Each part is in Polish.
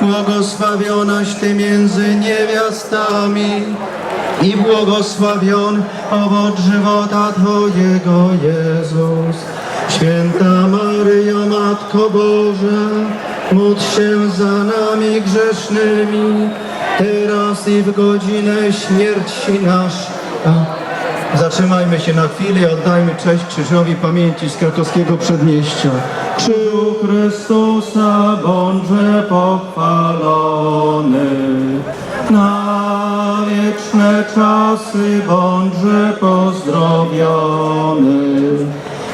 błogosławionaś Ty między niewiastami i błogosławiony owoc żywota Twojego, Jezus. Święta Maryjo, Matko Boża, módl się za nami grzesznymi, teraz i w godzinę śmierci naszej. Zatrzymajmy się na chwilę i oddajmy cześć Krzyżowi Pamięci z krakowskiego przedmieścia. Krzyżu Chrystusa bądźże pochwalony, na wieczne czasy bądźże pozdrowiony.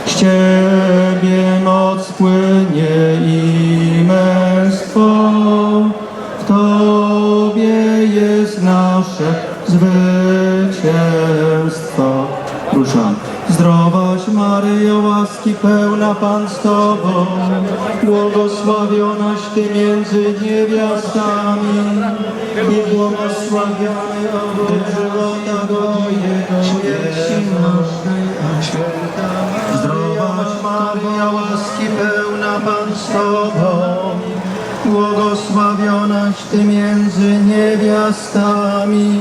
Z Ciebie moc płynie i męstwo, w Tobie jest nasze zwycięstwo. Ruszam. Zdrowaś Maryjo, łaski pełna Pan z Tobą, błogosławionaś Ty między niewiastami i błogosławiony owoc żywota Twojego, naszej. Święta Zdrowaś Maryjo, łaski pełna Pan z Tobą, Błogosławionaś Ty między niewiastami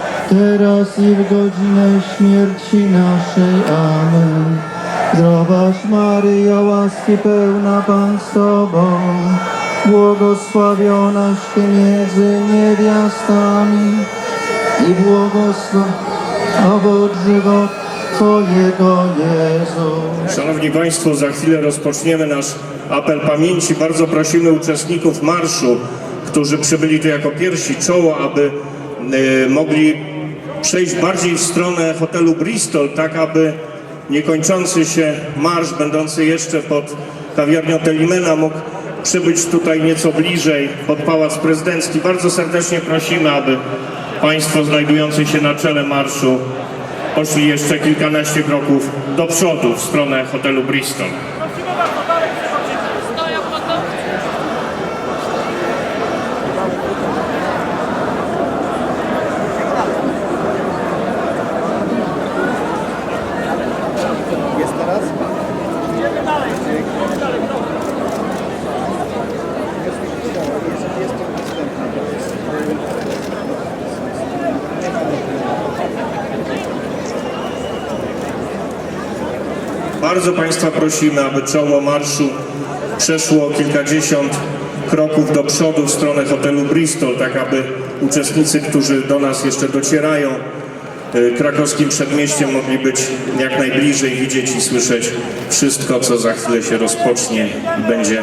teraz i w godzinę śmierci naszej. Amen. Zdrowaś Maryjo, łaski pełna Pan z Tobą, błogosławionaś Ty między niewiastami i błogosławiony owoc żywota Twojego, Jezu. Szanowni Państwo, za chwilę rozpoczniemy nasz apel pamięci. Bardzo prosimy uczestników marszu, którzy przybyli tu jako pierwsi czoło, aby e, mogli przejść bardziej w stronę hotelu Bristol, tak aby niekończący się marsz, będący jeszcze pod kawiarnią Telimena, mógł przybyć tutaj nieco bliżej pod Pałac Prezydencki. Bardzo serdecznie prosimy, aby Państwo znajdujący się na czele marszu poszli jeszcze kilkanaście kroków do przodu w stronę hotelu Bristol. Bardzo Państwa prosimy, aby czoło marszu przeszło kilkadziesiąt kroków do przodu w stronę hotelu Bristol, tak aby uczestnicy, którzy do nas jeszcze docierają y, krakowskim przedmieściem mogli być jak najbliżej, widzieć i słyszeć wszystko, co za chwilę się rozpocznie i będzie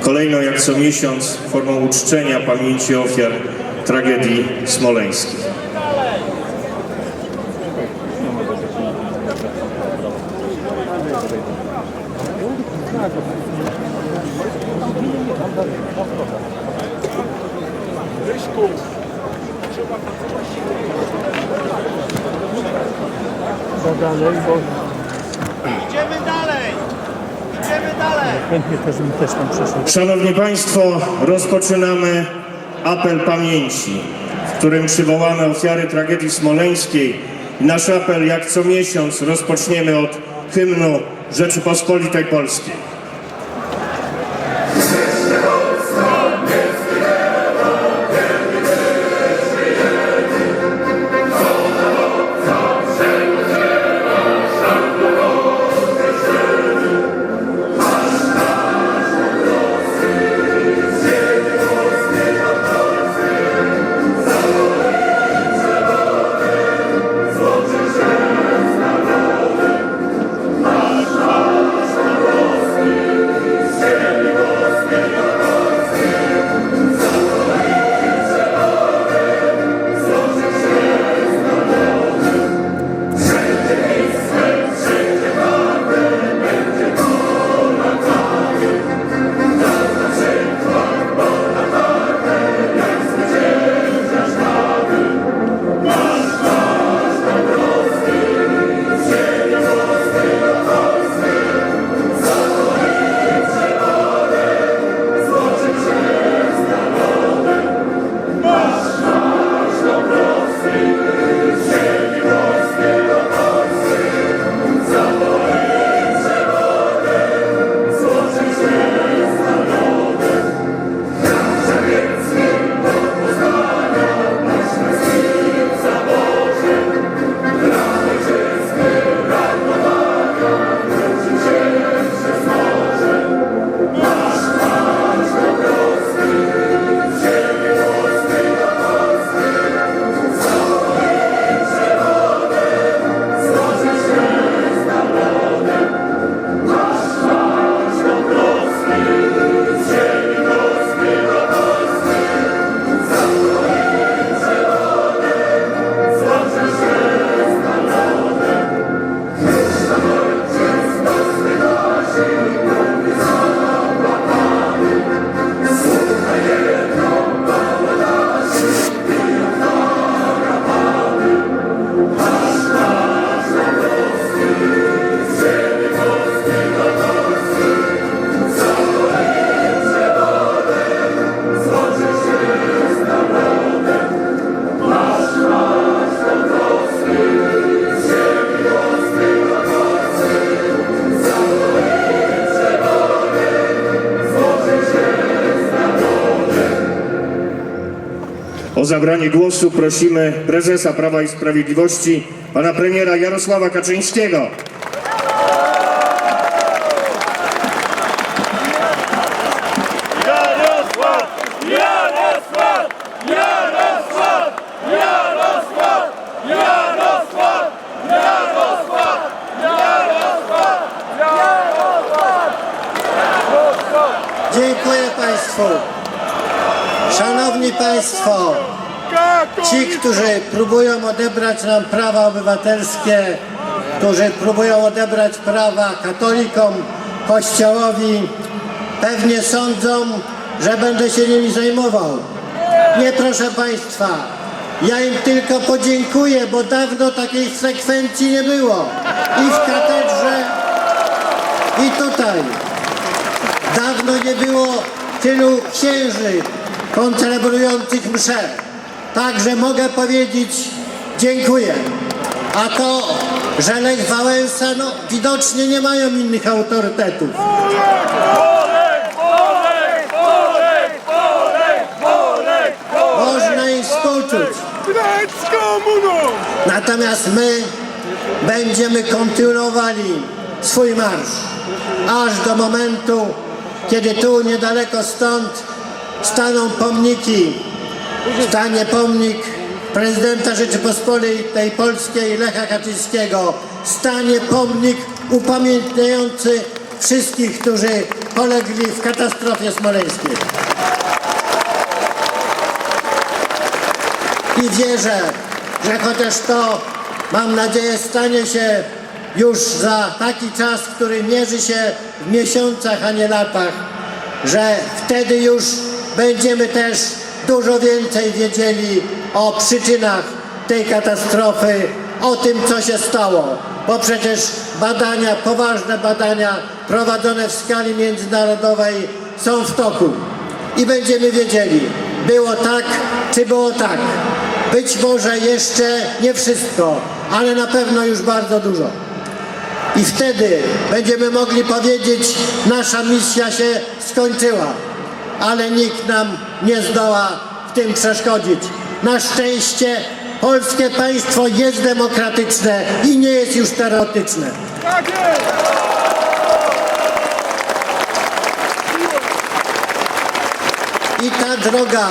kolejną jak co miesiąc formą uczczenia pamięci ofiar tragedii smoleńskiej. Idziemy dalej! Idziemy dalej! Chętnie też tam. Szanowni Państwo, rozpoczynamy apel pamięci, w którym przywołamy ofiary tragedii smoleńskiej. Nasz apel, jak co miesiąc, rozpoczniemy od hymnu Rzeczypospolitej Polskiej. O zabranie głosu prosimy prezesa Prawa i Sprawiedliwości, pana premiera Jarosława Kaczyńskiego. Jarosław! Jarosław! Jarosław! Jarosław! Jarosław! Jarosław! Jarosław! Dziękuję Państwu. Szanowni Państwo, ci, którzy próbują odebrać nam prawa obywatelskie, którzy próbują odebrać prawa katolikom, Kościołowi, pewnie sądzą, że będę się nimi zajmował. Nie, proszę Państwa, ja im tylko podziękuję, bo dawno takiej sekwencji nie było. I w katedrze, i tutaj. Dawno nie było tylu księży koncelebrujących mszę. Także mogę powiedzieć dziękuję. A to, że Lech Wałęsa, no widocznie nie mają innych autorytetów. Można im współczuć. Natomiast my będziemy kontynuowali swój marsz. Aż do momentu, kiedy tu niedaleko stąd staną pomniki. Stanie pomnik prezydenta Rzeczypospolitej Polskiej Lecha Kaczyńskiego. Stanie pomnik upamiętniający wszystkich, którzy polegli w katastrofie smoleńskiej. i wierzę, że chociaż to, mam nadzieję, stanie się już za taki czas, który mierzy się w miesiącach, a nie latach, że wtedy już będziemy też dużo więcej wiedzieli o przyczynach tej katastrofy, o tym, co się stało. Bo przecież badania, poważne badania prowadzone w skali międzynarodowej są w toku. I będziemy wiedzieli, było tak, czy było tak. Być może jeszcze nie wszystko, ale na pewno już bardzo dużo. I wtedy będziemy mogli powiedzieć, nasza misja się skończyła, ale nikt nam nie zdoła w tym przeszkodzić. Na szczęście polskie państwo jest demokratyczne i nie jest już terrorystyczne. Tak! I ta droga,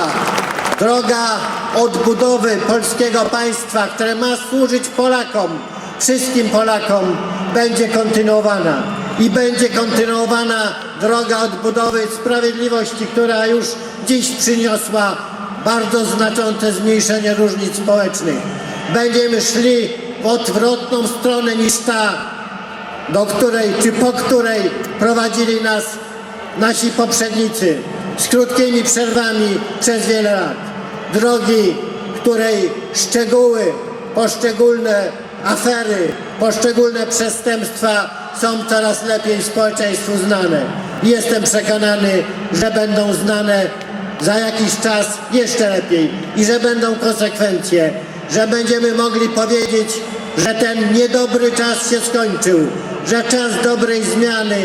droga odbudowy polskiego państwa, które ma służyć Polakom, wszystkim Polakom, będzie kontynuowana. I będzie kontynuowana droga odbudowy sprawiedliwości, która już dziś przyniosła bardzo znaczące zmniejszenie różnic społecznych. Będziemy szli w odwrotną stronę niż ta, do której czy po której prowadzili nas nasi poprzednicy z krótkimi przerwami przez wiele lat. Drogi, której szczegóły, poszczególne afery, poszczególne przestępstwa są coraz lepiej społeczeństwu znane. Jestem przekonany, że będą znane za jakiś czas jeszcze lepiej i że będą konsekwencje, że będziemy mogli powiedzieć, że ten niedobry czas się skończył, że czas dobrej zmiany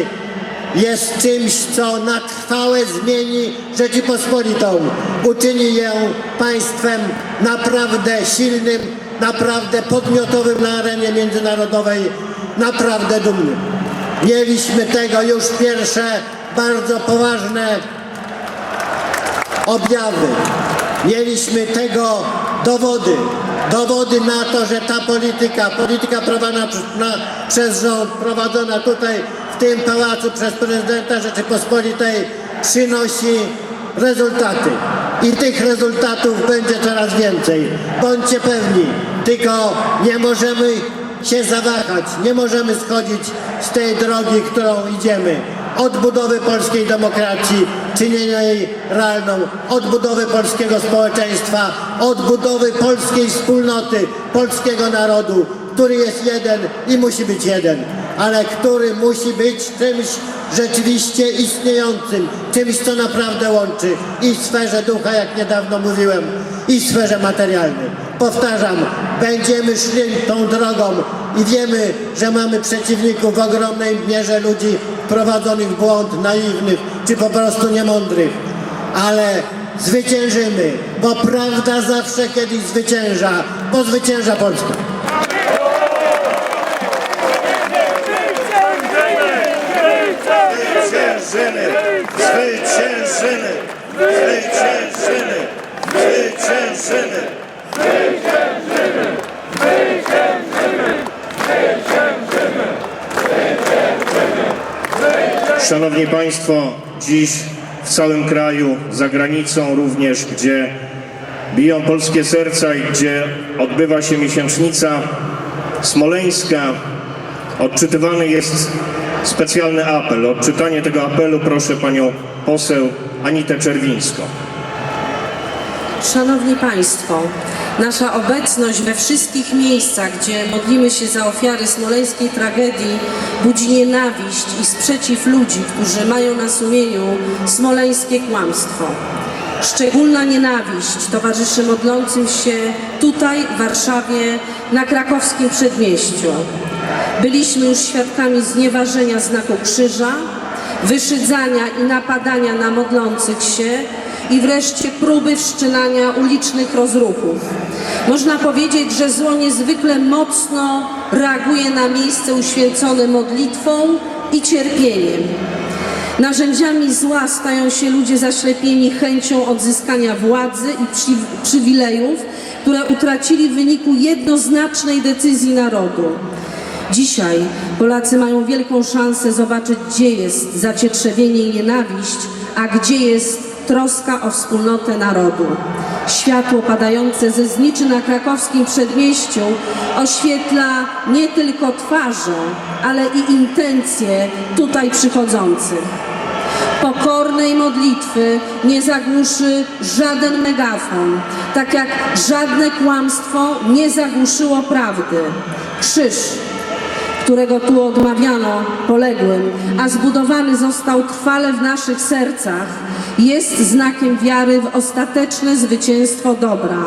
jest czymś, co na trwałe zmieni Rzeczypospolitą, uczyni ją państwem naprawdę silnym, naprawdę podmiotowym na arenie międzynarodowej, naprawdę dumnym. Mieliśmy tego już pierwsze bardzo poważne objawy. Mieliśmy tego dowody. Dowody na to, że ta polityka, polityka prowadzona na, przez rząd, prowadzona tutaj w tym pałacu przez prezydenta Rzeczypospolitej przynosi rezultaty. I tych rezultatów będzie coraz więcej. Bądźcie pewni, tylko nie możemy się zawahać, nie możemy schodzić z tej drogi, którą idziemy. Odbudowy polskiej demokracji, czynienia jej realną, odbudowy polskiego społeczeństwa, odbudowy polskiej wspólnoty, polskiego narodu, który jest jeden i musi być jeden, ale który musi być czymś rzeczywiście istniejącym, czymś, co naprawdę łączy i w sferze ducha, jak niedawno mówiłem, i w sferze materialnej. Powtarzam, będziemy szli tą drogą i wiemy, że mamy przeciwników w ogromnej mierze ludzi prowadzonych w błąd, naiwnych czy po prostu niemądrych. Ale zwyciężymy, bo prawda zawsze kiedyś zwycięża, bo zwycięża Polska. Zwyciężymy! Zwyciężymy! Zwyciężymy! Zwyciężymy! Szanowni Państwo, dziś w całym kraju, za granicą również, gdzie biją polskie serca i gdzie odbywa się miesięcznica smoleńska, odczytywany jest specjalny apel. O odczytanie tego apelu proszę panią poseł Anitę Czerwińską. Szanowni Państwo, nasza obecność we wszystkich miejscach, gdzie modlimy się za ofiary smoleńskiej tragedii, budzi nienawiść i sprzeciw ludzi, którzy mają na sumieniu smoleńskie kłamstwo. Szczególna nienawiść towarzyszy modlącym się tutaj, w Warszawie, na krakowskim przedmieściu. Byliśmy już świadkami znieważenia znaku krzyża, wyszydzania i napadania na modlących się i wreszcie próby wszczynania ulicznych rozruchów. Można powiedzieć, że zło niezwykle mocno reaguje na miejsce uświęcone modlitwą i cierpieniem. Narzędziami zła stają się ludzie zaślepieni chęcią odzyskania władzy i przy, przywilejów, które utracili w wyniku jednoznacznej decyzji narodu. Dzisiaj Polacy mają wielką szansę zobaczyć, gdzie jest zacietrzewienie i nienawiść, a gdzie jest troska o wspólnotę narodu. Światło padające ze zniczy na krakowskim przedmieściu oświetla nie tylko twarze, ale i intencje tutaj przychodzących. Pokornej modlitwy nie zagłuszy żaden megafon, tak jak żadne kłamstwo nie zagłuszyło prawdy. Krzyż, którego tu odmawiano poległym, a zbudowany został trwale w naszych sercach, jest znakiem wiary w ostateczne zwycięstwo dobra.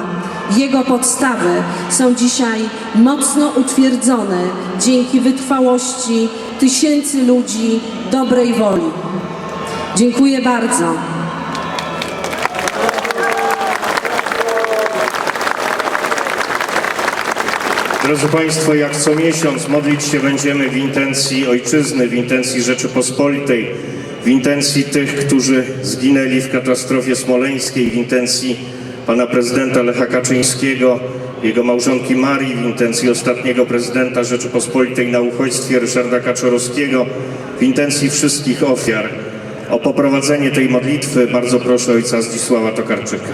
Jego podstawy są dzisiaj mocno utwierdzone dzięki wytrwałości tysięcy ludzi dobrej woli. Dziękuję bardzo. Drodzy Państwo, jak co miesiąc modlić się będziemy w intencji Ojczyzny, w intencji Rzeczypospolitej, w intencji tych, którzy zginęli w katastrofie smoleńskiej, w intencji pana prezydenta Lecha Kaczyńskiego, jego małżonki Marii, w intencji ostatniego prezydenta Rzeczypospolitej na uchodźstwie Ryszarda Kaczorowskiego, w intencji wszystkich ofiar. O poprowadzenie tej modlitwy bardzo proszę ojca Zdzisława Tokarczyka.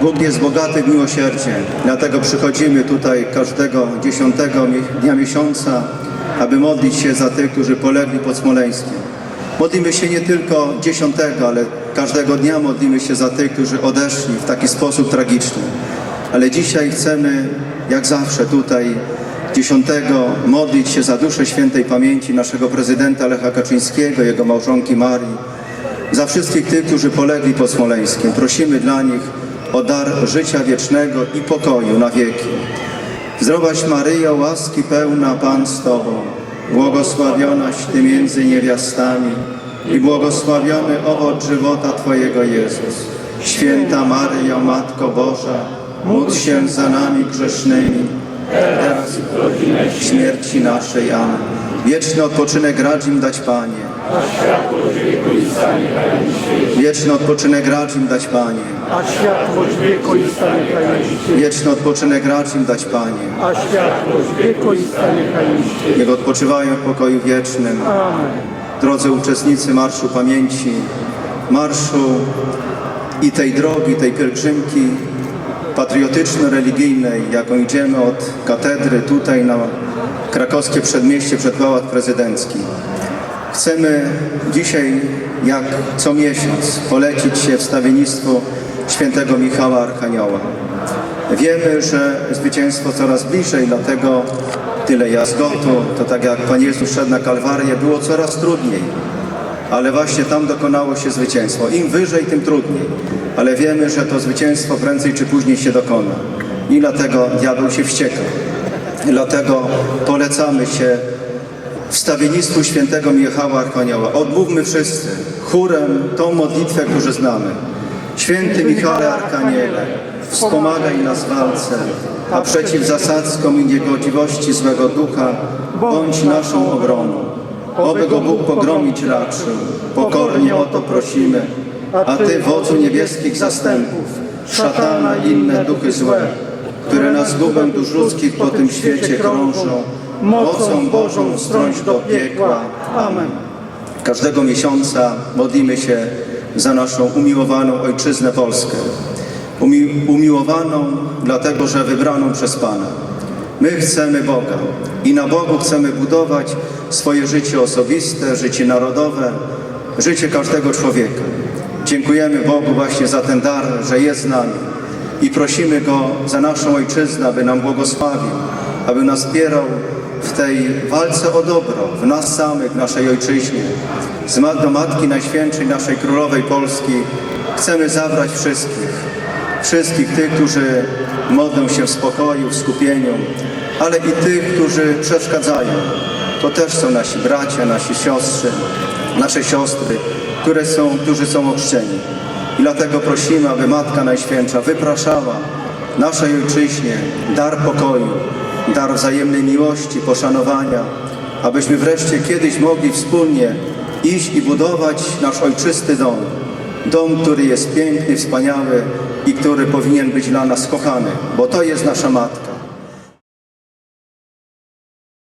Bóg jest bogaty w miłosierdzie, dlatego przychodzimy tutaj każdego dziesiątego dnia miesiąca, aby modlić się za tych, którzy polegli pod Smoleńskiem. Modlimy się nie tylko dziesiątego, ale każdego dnia modlimy się za tych, którzy odeszli w taki sposób tragiczny. Ale dzisiaj chcemy, jak zawsze tutaj, dziesiątego, modlić się za duszę świętej pamięci naszego prezydenta Lecha Kaczyńskiego, jego małżonki Marii, za wszystkich tych, którzy polegli pod Smoleńskiem. Prosimy dla nich o dar życia wiecznego i pokoju na wieki. Zdrowaś Maryjo, łaski pełna Pan z Tobą, błogosławionaś Ty między niewiastami i błogosławiony owoc żywota Twojego Jezus. Święta Maryjo, Matko Boża, módl się za nami grzesznymi, teraz i w godzinę śmierci naszej. Amen. Wieczny odpoczynek racz im dać Panie. Wieczny odpoczynek racz im dać Panie. A światłość wiekuista niechaj niszczy. Wieczny odpoczynek racz im dać Panie. A światłość wiekuista niechaj niszczy. Niech odpoczywają w pokoju wiecznym. Amen. Drodzy uczestnicy Marszu Pamięci, marszu i tej drogi, tej pielgrzymki patriotyczno-religijnej, jaką idziemy od katedry tutaj na krakowskie przedmieście przed Pałac Prezydencki. Chcemy dzisiaj, jak co miesiąc, polecić się wstawiennictwu świętego Michała Archanioła. Wiemy, że zwycięstwo coraz bliżej, dlatego tyle jazgotu, to tak jak Pan Jezus szedł na Kalwarię, było coraz trudniej. Ale właśnie tam dokonało się zwycięstwo. Im wyżej, tym trudniej. Ale wiemy, że to zwycięstwo prędzej czy później się dokona. I dlatego diabeł się wścieka. I dlatego polecamy się wstawiennictwu świętego Michała Archanioła. Odmówmy wszyscy chórem tą modlitwę, którą znamy. Święty Michale Arkaniele, wspomagaj nas w walce, a przeciw zasadzkom i niegodziwości złego ducha bądź naszą obroną. Oby go Bóg pogromić raczył, pokornie o to prosimy. A Ty, wodzu niebieskich zastępów, szatana i inne duchy złe, które na zgubę dusz ludzkich po tym świecie krążą, mocą Bożą wstrąć do piekła. Amen. Każdego miesiąca modlimy się za naszą umiłowaną Ojczyznę Polskę. Umi umiłowaną dlatego, że wybraną przez Pana. My chcemy Boga i na Bogu chcemy budować swoje życie osobiste, życie narodowe, życie każdego człowieka. Dziękujemy Bogu właśnie za ten dar, że jest z nami i prosimy Go za naszą Ojczyznę, aby nam błogosławił, aby nas wspierał w tej walce o dobro, w nas samych, w naszej Ojczyźnie. Z Matki Najświętszej, naszej Królowej Polski chcemy zabrać wszystkich, wszystkich tych, którzy modlą się w spokoju, w skupieniu, ale i tych, którzy przeszkadzają. To też są nasi bracia, nasi siostry, nasze siostry, które są, którzy są ochrzczeni. I dlatego prosimy, aby Matka Najświętsza wypraszała naszej Ojczyźnie dar pokoju, dar wzajemnej miłości, poszanowania, abyśmy wreszcie kiedyś mogli wspólnie iść i budować nasz ojczysty dom. Dom, który jest piękny, wspaniały i który powinien być dla nas kochany, bo to jest nasza Matka.